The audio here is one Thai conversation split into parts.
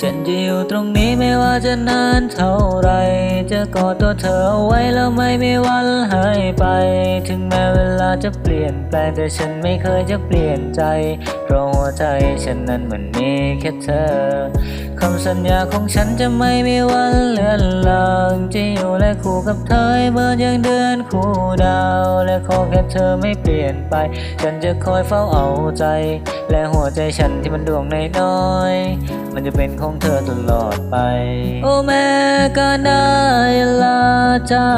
ฉันจะอยู่ตรงนี้ไม่ว่าจะนานเท่าไร จะกอดตัวเธอเอาไว้แล้วไม่มีวันหายไป ถึงแม้เวลาจะเปลี่ยนแปลงแต่ฉันไม่เคยจะเปลี่ยนใจ เพราะหัวใจฉันนั้นมันมีแค่เธอ คำสัญญาของฉันจะไม่มีวันเลือนลางจะอยู่ และคู่กับเธอเหมื่อนอย่างเดือนคู่ดาว และขอแค่เธอไม่เปลี่ยนไป ฉันจะคอยเฝ้าเอาใจ และหัวใจฉันที่มันดวงในน้อย มันจะเป็นของเธอตลอดไป โอ้แม่ก็ได้ลาจา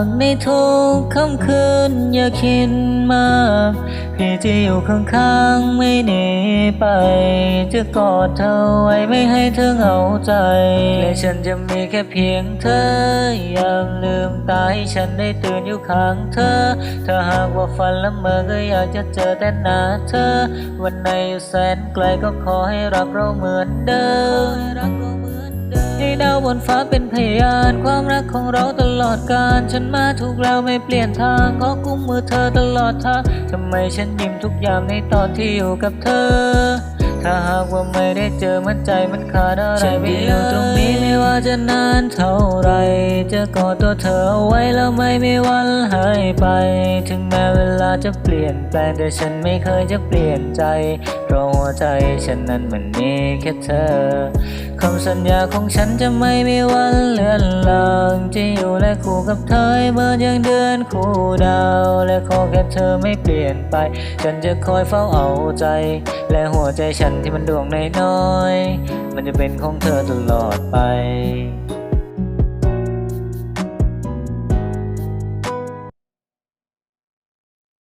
กในทุกค่ำคืนอย่าคิดมาก พี่จะอยู่ข้างๆไม่หนีไป จะกอดเธอไว้ไม่ให้เธอเหงาใจ และฉันจะมีแค่เพียงเธอ ยามลืมตาให้ฉันได้ตื่นอยู่ข้างเธอ ถ้าหากว่าฝันละเมอก็อยากจะเจอแต่หน้าเธอ วันไหนอยู่แสนไกลก็ขอให้รักเราเหมือนเดิม ดาวบนฟ้าเป็นพยาน ความรักของเราตลอดกาลฉันมาถูกแล้วไม่เปลี่ยนทางขอกุมมือเธอตลอดทางทำไมฉันยิ้มทุกยามในตอนที่อยู่กับเธอ ถ้าหากว่าไม่ได้เจอมันใจมันขาดอะไรฉันอยู่ตรงนี้ไม่ว่าจะนานเท่าไร จะกอดตัวเธอเอาไว้แล้วไม่มีวันหายไป ถึงแม้เวลาจะเปลี่ยนแปลงแต่ฉันไม่เคยจะเปลี่ยนใจ เพราะหัวใจฉันนั้นมันมีแค่เธอ คำสัญญาของฉันจะไม่มีวันเลือนลางจะอยู่และคู่กับเธอเหมื่อนยังเดือนคู่ดาว และขอแค่เธอไม่เปลี่ยนไป ฉันจะคอยเฝ้าเอาใจ และหัวใจฉันที่มันดวงน้อย มันจะเป็นของเธอตลอดไป